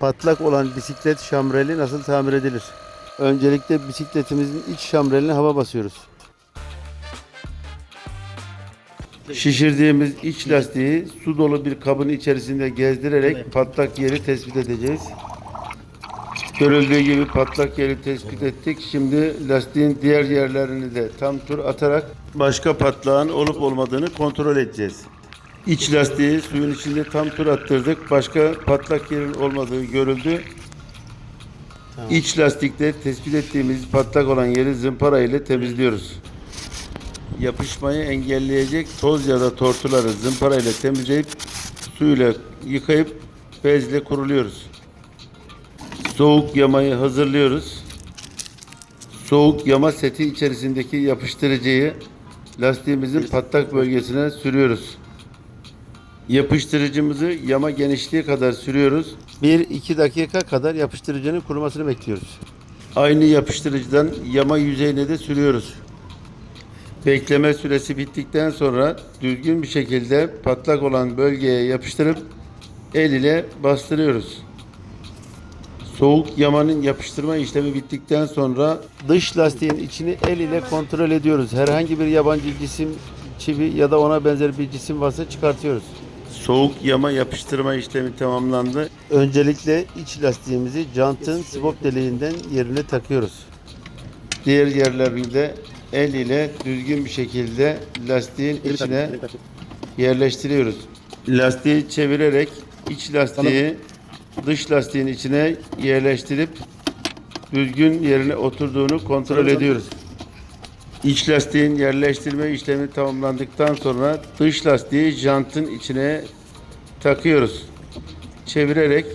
patlak olan bisiklet şamreli nasıl tamir edilir? Öncelikle bisikletimizin iç şamreline hava basıyoruz. Şişirdiğimiz iç lastiği su dolu bir kabın içerisinde gezdirerek patlak yeri tespit edeceğiz. Görüldüğü gibi patlak yeri tespit ettik. Şimdi lastiğin diğer yerlerini de tam tur atarak başka patlağın olup olmadığını kontrol edeceğiz. İç lastiği suyun içinde tam tur attırdık. Başka patlak yerin olmadığı görüldü. İç lastikte tespit ettiğimiz patlak olan yeri zımpara ile temizliyoruz. Yapışmayı engelleyecek toz ya da tortuları zımpara ile temizleyip suyla yıkayıp bezle kuruluyoruz. Soğuk yamayı hazırlıyoruz. Soğuk yama seti içerisindeki yapıştırıcıyı lastiğimizin patlak bölgesine sürüyoruz. Yapıştırıcımızı yama genişliği kadar sürüyoruz. 1-2 dakika kadar yapıştırıcının kurumasını bekliyoruz. Aynı yapıştırıcıdan yama yüzeyine de sürüyoruz. Bekleme süresi bittikten sonra düzgün bir şekilde patlak olan bölgeye yapıştırıp el ile bastırıyoruz. Soğuk yamanın yapıştırma işlemi bittikten sonra dış lastiğin içini el ile kontrol ediyoruz. Herhangi bir yabancı cisim, çivi ya da ona benzer bir cisim varsa çıkartıyoruz. Soğuk yama yapıştırma işlemi tamamlandı. Öncelikle iç lastiğimizi jantın sibop deliğinden yerine takıyoruz. Diğer yerlerini de el ile düzgün bir şekilde lastiğin içine yerleştiriyoruz. Lastiği çevirerek iç lastiği dış lastiğin içine yerleştirip düzgün yerine oturduğunu kontrol ediyoruz. İç lastiğin yerleştirme işlemi tamamlandıktan sonra dış lastiği jantın içine takıyoruz. Çevirerek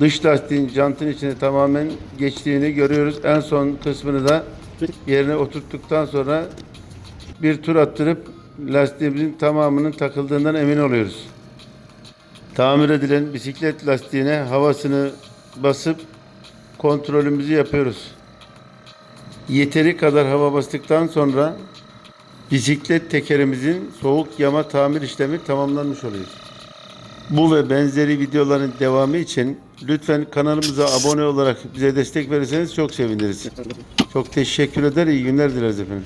dış lastiğin jantın içine tamamen geçtiğini görüyoruz. En son kısmını da yerine oturttuktan sonra bir tur attırıp lastiğimizin tamamının takıldığından emin oluyoruz. Tamir edilen bisiklet lastiğine havasını basıp kontrolümüzü yapıyoruz. Yeteri kadar hava bastıktan sonra bisiklet tekerimizin soğuk yama tamir işlemi tamamlanmış oluyor. Bu ve benzeri videoların devamı için lütfen kanalımıza abone olarak bize destek verirseniz çok seviniriz. Çok teşekkür eder, iyi günler dileriz efendim.